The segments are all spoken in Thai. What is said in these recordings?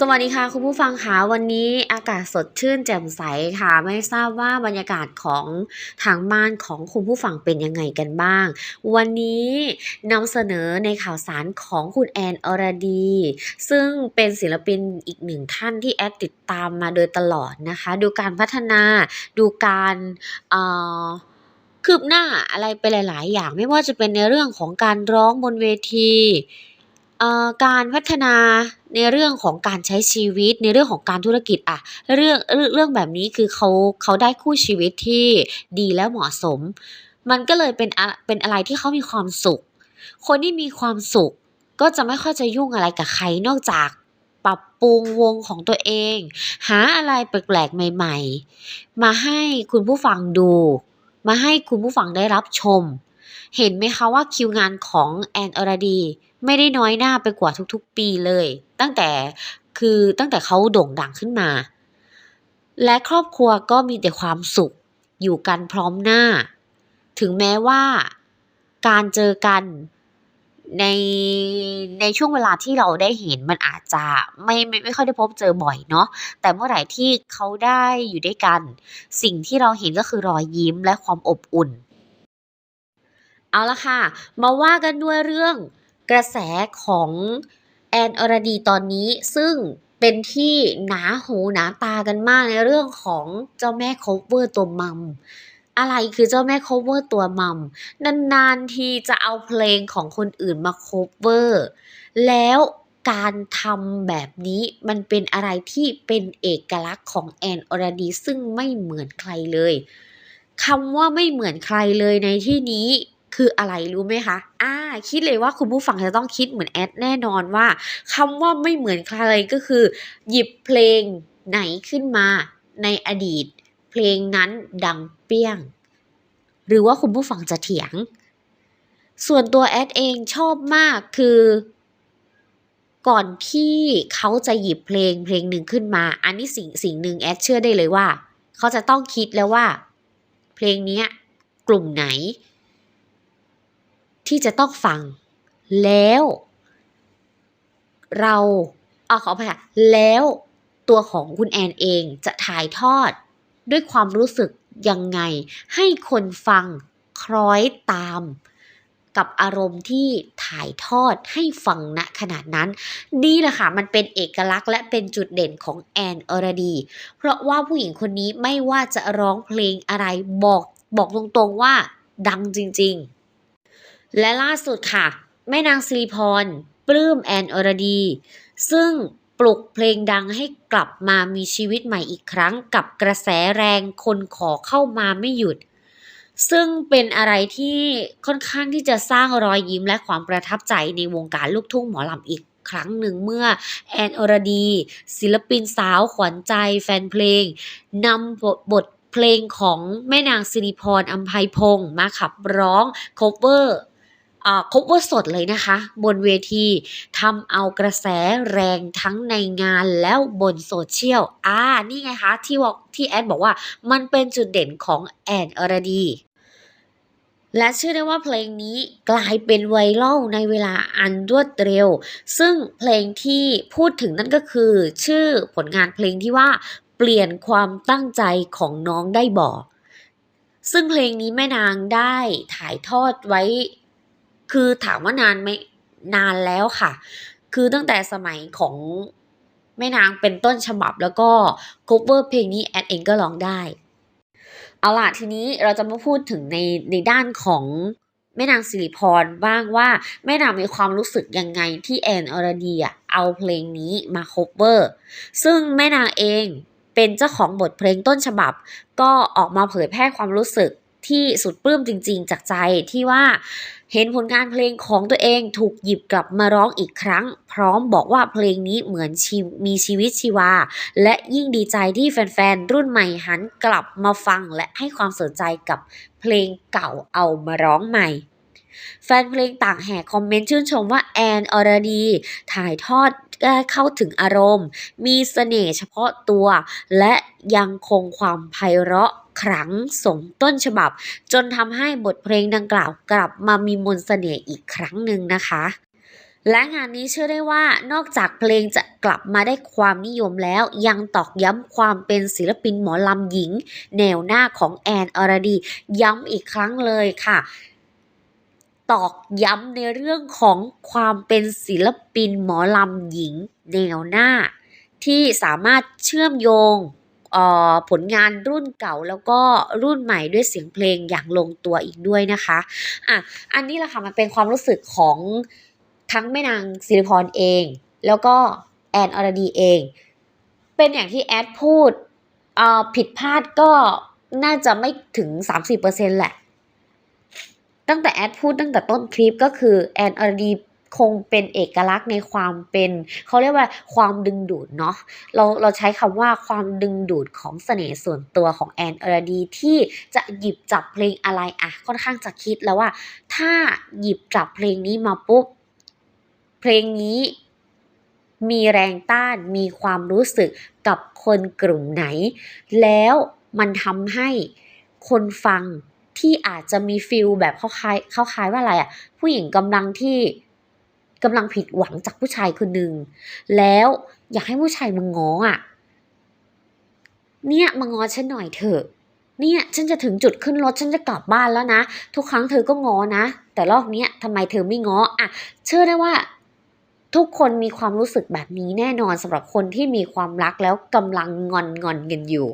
สวัสดีค่ะ คุณผู้ฟังคะวันนี้อากาศสดชื่นแจ่มใสค่ะ ไม่ทราบว่าบรรยากาศของทางบ้านของคุณผู้ฟังเป็นยังไงกันบ้าง วันนี้นำเสนอในข่าวสารของคุณแอนอรดี ซึ่งเป็นศิลปินอีกหนึ่งท่านที่แอดติดตามมาโดยตลอดนะคะ ดูการพัฒนาดูการเอ่อคืบหน้าอะไรไปหลาย ๆ อย่าง ไม่ว่าจะเป็นในเรื่องของการร้องบนเวที การพัฒนาในเรื่องของการใช้ชีวิตในเรื่องของการธุรกิจอะเรื่องเรื่องแบบนี้คือเขาเขาได้คู่ชีวิตที่ดีและเหมาะสม มันก็เลยเป็นเป็นอะไรที่เขามีความสุข คนที่มีความสุขก็จะไม่ค่อยจะยุ่งอะไรกับใครนอกจากปรับปรุงวงของตัวเอง หาอะไรแปลกๆใหม่ ๆ มาให้คุณผู้ฟังดู มาให้คุณผู้ฟังได้รับชม เห็นไหมคะว่าคิวงานของแอนอรดี ไม่ได้น้อยหน้าไปกว่าทุกๆปีเลย ตั้งแต่คือตั้งแต่เขาโด่งดังขึ้นมา และครอบครัวก็มีแต่ความสุขอยู่กันพร้อมหน้า ถึงแม้ว่าการเจอกันในในช่วงเวลาที่เราได้เห็นมันอาจจะไม่ไม่ไม่ค่อยได้พบเจอบ่อยเนาะแต่เมื่อไหร่ที่เขาได้อยู่ด้วยกัน สิ่งที่เราเห็นก็คือรอยยิ้มและความอบอุ่น เอาละค่ะ มาว่ากันด้วยเรื่อง กระแสของแอนอรดีตอนนี้ซึ่งเป็นที่หนาหูหนาตากันมากในเรื่องของเจ้าแม่โคเวอร์ตัวมัมอะไรคือเจ้าแม่โคเวอร์ตัวมัมนานๆทีจะเอาเพลงของคนอื่นมาโคเวอร์แล้วการทำแบบนี้มันเป็นอะไรที่เป็นเอกลักษณ์ของแอนอรดีซึ่งไม่เหมือนใครเลยคำว่าไม่เหมือนใครเลยในที่นี้ คืออะไรรู้ไหมคะ อ่า คิดเลยว่าคุณผู้ฟังจะต้องคิดเหมือนแอดแน่นอนว่าคำว่าไม่เหมือนใครก็คือ หยิบเพลงไหนขึ้นมาในอดีต เพลงนั้นดังเปี้ยง หรือว่าคุณผู้ฟังจะเถียง ส่วนตัวแอดเองชอบมากคือก่อนที่เขาจะหยิบเพลงเพลงหนึ่งขึ้นมา อันนี้สิ่งสิ่งหนึ่งแอดเชื่อได้เลยว่า เขาจะต้องคิดแล้วว่า เพลงนี้กลุ่มไหน ที่จะต้องฟัง แล้ว เราเอาขออภัยค่ะแล้วตัวของคุณแอนเองจะถ่ายทอด ด้วยความรู้สึกยังไง ให้คนฟังคล้อยตาม กับอารมณ์ที่ถ่ายทอดให้ฟังณขนาดนั้น นี่แหละค่ะมันเป็นเอกลักษณ์และเป็นจุดเด่นของแอนอรดี เพราะว่าผู้หญิงคนนี้ไม่ว่าจะร้องเพลงอะไรบอกบอกตรงๆว่าดังจริง ๆ และล่าสุดค่ะ แม่นางสิริพรปลื้มแอนอรดี ซึ่งปลุกเพลงดังให้กลับมามีชีวิตใหม่อีกครั้งกับกระแสแรงคนขอเข้ามาไม่หยุด ซึ่งเป็นอะไรที่ค่อนข้างที่จะสร้างรอยยิ้มและความประทับใจในวงการลูกทุ่งหมอลำอีกครั้งหนึ่งเมื่อแอนอรดี ศิลปินสาวขวัญใจแฟนเพลงนำบทบทเพลงของแม่นางสิริพรอัมภัยพงศ์มาขับร้อง cover อ่า cover สดเลยนะคะ บนเวทีทำเอากระแสแรงทั้งในงานแล้วบนโซเชียลอ่านี่ไงคะที่บอกที่แอดบอกว่ามันเป็นจุดเด่นของแอนอรดีและเชื่อได้ว่าเพลงนี้กลายเป็นไวรัลในเวลาอันรวดเร็ว ซึ่งเพลงที่พูดถึงนั่นก็คือ ชื่อผลงานเพลงที่ว่าเปลี่ยนความตั้งใจของน้องได้บอก ซึ่งเพลงนี้แม่นางได้ถ่ายทอดไว้ คือถามว่านานไหมนานแล้วค่ะ คือตั้งแต่สมัยของแม่นางเป็นต้นฉบับแล้วก็ cover เพลงนี้แอดเองก็ร้องได้ เอาล่ะทีนี้เราจะมาพูดถึงในในด้านของแม่นางสิริพรบ้างว่าแม่นางมีความรู้สึกยังไงที่แอนอรดีอะเอาเพลงนี้มา cover ซึ่งแม่นางเองเป็นเจ้าของบทเพลงต้นฉบับ ก็ออกมาเผยแพร่ความรู้สึก ที่สุดปลื้มจริง ๆ จากใจที่ว่าเห็นผลงานเพลงของตัวเองถูกหยิบกลับมาร้องอีกครั้ง พร้อมบอกว่าเพลงนี้เหมือนชีมีชีวิตชีวา และยิ่งดีใจที่แฟนๆ รุ่นใหม่หันกลับมาฟังและให้ความสนใจกับเพลงเก่าเอามาร้องใหม่แฟนเพลงต่างแห่คอมเมนต์ชื่นชมว่าแอนอรดี ถ่ายทอด ได้เข้าถึงอารมณ์ มีเสน่ห์เฉพาะตัว และยังคงความไพเราะขลังสมต้นฉบับ จนทำให้บทเพลงดังกล่าวกลับมามีมนต์เสน่ห์อีกครั้งหนึ่งนะคะ และงานนี้เชื่อได้ว่านอกจากเพลงจะกลับมาได้ความนิยมแล้ว ยังตอกย้ำความเป็นศิลปินหมอลำหญิง แนวหน้าของแอนอรดี ย้ำอีกครั้งเลยค่ะ ตอกย้ำในเรื่องของความเป็นศิลปินหมอลำหญิงแนวหน้า ที่สามารถเชื่อมโยงผลงานรุ่นเก่าแล้วก็รุ่นใหม่ด้วยเสียงเพลงอย่างลงตัวอีกด้วยนะคะอะอันนี้แหละค่ะมันเป็นความรู้สึกของทั้งแม่นางสิริพรเอง แล้วก็แอนอรดีเอง เป็นอย่างที่แอดพูดผิดพลาดก็น่าจะไม่ถึง 30%แหละ ตั้งแต่แอดพูดตั้งแต่ต้นคลิปก็คือแอนอรดีคงเป็นเอกลักษณ์ในความเป็นเขาเรียกว่าความดึงดูดเนาะเราเราใช้คำว่าความดึงดูดของเสน่ห์ส่วนตัวของแอนอรดีที่จะหยิบจับเพลงอะไรอะค่อนข้างจะคิดแล้วว่า ถ้าหยิบจับเพลงนี้มาปุ๊บ เพลงนี้มีแรงต้านมีความรู้สึกกับคนกลุ่มไหน แล้วมันทำให้คนฟัง ที่อาจจะมีฟิลแบบเขาคล้ายเขาคล้ายว่าอะไรอะผู้หญิงกำลังที่กำลังผิดหวังจากผู้ชายคนหนึ่งแล้วอยากให้ผู้ชายมาง้ออะเนี่ยมาง้อฉันหน่อยเถอะเนี่ยฉันจะถึงจุดขึ้นรถฉันจะกลับบ้านแล้วนะ ทุกครั้งเธอก็ง้อนะ แต่รอบเนี้ยทำไมเธอไม่ง้ออะ เชื่อได้ว่า ทุกคนมีความรู้สึกแบบนี้แน่นอนสำหรับคนที่มีความรักแล้วกำลังงอนงอนกันอยู่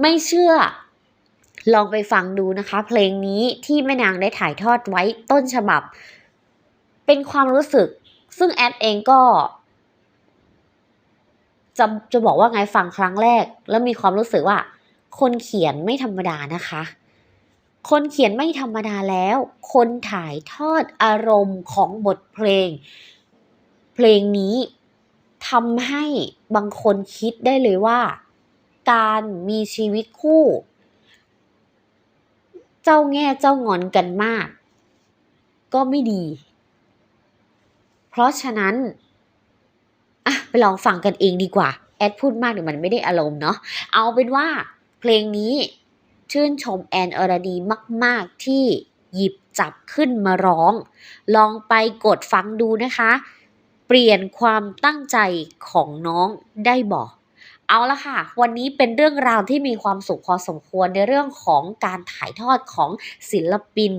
ไม่เชื่อ ลองไปฟังดูนะคะ เพลงนี้ที่แม่นางได้ถ่ายทอดไว้ต้นฉบับ เป็นความรู้สึก ซึ่งแอดเองก็จะจะบอกว่าไงฟังครั้งแรก แล้วมีความรู้สึกว่า คนเขียนไม่ธรรมดานะคะ คนเขียนไม่ธรรมดาแล้ว คนถ่ายทอดอารมณ์ของบทเพลง เพลงนี้ทำให้บางคนคิดได้เลยว่า การมีชีวิตคู่ เจ้าแง่เจ้างอนกันมาก ก็ไม่ดี เพราะฉะนั้นอะไปลองฟังกันเองดีกว่า แอดพูดมากเดี๋ยวมันไม่ได้อารมณ์เนาะเอาเป็นว่าเพลงนี้ชื่นชมแอนอรดีมาก ๆ ที่หยิบจับขึ้นมาร้อง ลองไปกดฟังดูนะคะ เปลี่ยนความตั้งใจของน้องได้บอก เอาละค่ะ วันนี้เป็นเรื่องราวที่มีความสุขพอสมควรในเรื่องของการถ่ายทอดของศิลปิน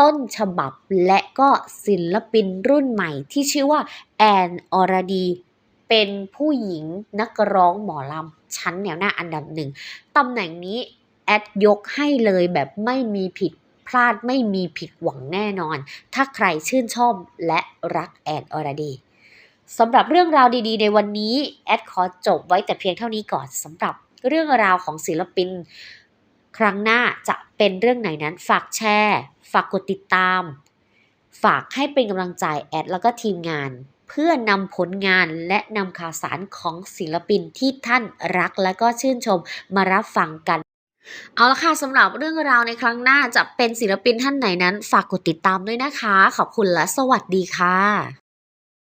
ต้นฉบับและก็ศิลปินรุ่นใหม่ที่ชื่อว่าแอนอรดี เป็นผู้หญิงนักร้องหมอลำชั้นแนวหน้าอันดับหนึ่งตำแหน่งนี้แอดยกให้เลยแบบไม่มีผิดพลาดไม่มีผิดหวังแน่นอน ถ้าใครชื่นชอบและรักแอนอรดี สำหรับเรื่องราวดีๆ ในวันนี้ แอดขอจบไว้แต่เพียงเท่านี้ก่อนสำหรับเรื่องราวของศิลปิน ครั้งหน้าจะเป็นเรื่องไหนนั้นฝากแชร์ ฝากกดติดตาม ฝากให้เป็นกำลังใจแอดแล้วก็ทีมงาน เพื่อนำผลงานและนำข่าวสารของศิลปินที่ท่านรักและก็ชื่นชมมารับฟังกัน เอาละค่ะสำหรับเรื่องราวในครั้งหน้าจะเป็นศิลปินท่านไหนนั้น ฝากกดติดตามด้วยนะคะ ขอบคุณและสวัสดีค่ะ